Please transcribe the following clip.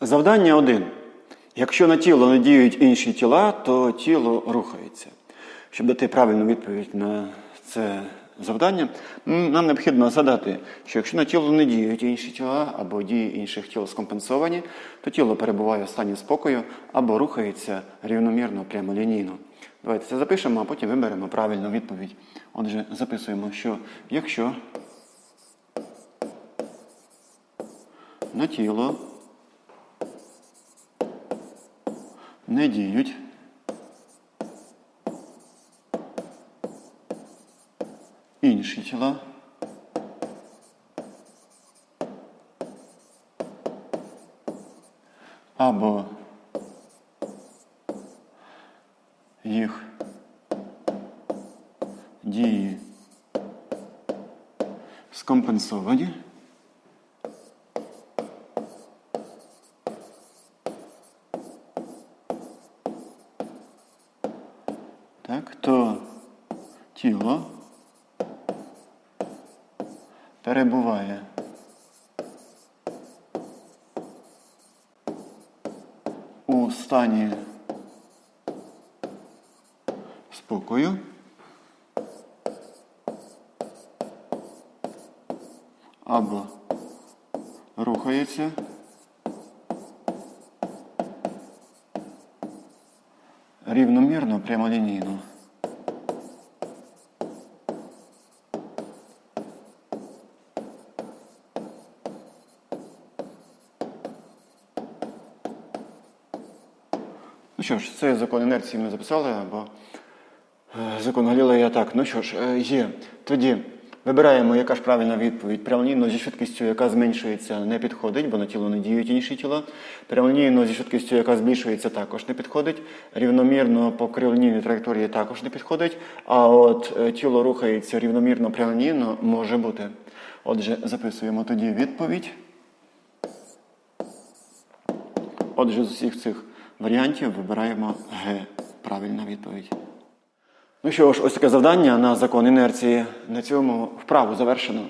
Завдання 1. Якщо на тіло не діють інші тіла, то тіло рухається. Щоб дати правильну відповідь на це завдання, нам необхідно згадати, що якщо на тіло не діють інші тіла або дії інших тіл скомпенсовані, то тіло перебуває в стані спокою або рухається рівномірно прямолінійно. Давайте це запишемо, а потім виберемо правильну відповідь. Отже, записуємо, що якщо на тіло не діють інші тіла. Або їх дії скомпенсовані. Так, то тіло перебуває у стані спокою. Або рухається рівномірно прямолінійно. Ну що ж, цей закон інерції ми записали, або е, закон Галілея так. Ну що ж, е, є. Тоді вибираємо, яка ж правильна відповідь. Прямолінійно зі швидкістю, яка зменшується, не підходить, бо на тіло не діють інші тіла. Прямолінійно зі швидкістю, яка збільшується, також не підходить. Рівномірно по криволінійній траєкторії також не підходить. А от е, тіло рухається рівномірно прямолінійно може бути. Отже, записуємо тоді відповідь. Отже, з усіх цих варіантів вибираємо Г. Правильна відповідь. Ну що ж, ось таке завдання на закон інерції. На цьому вправу завершено.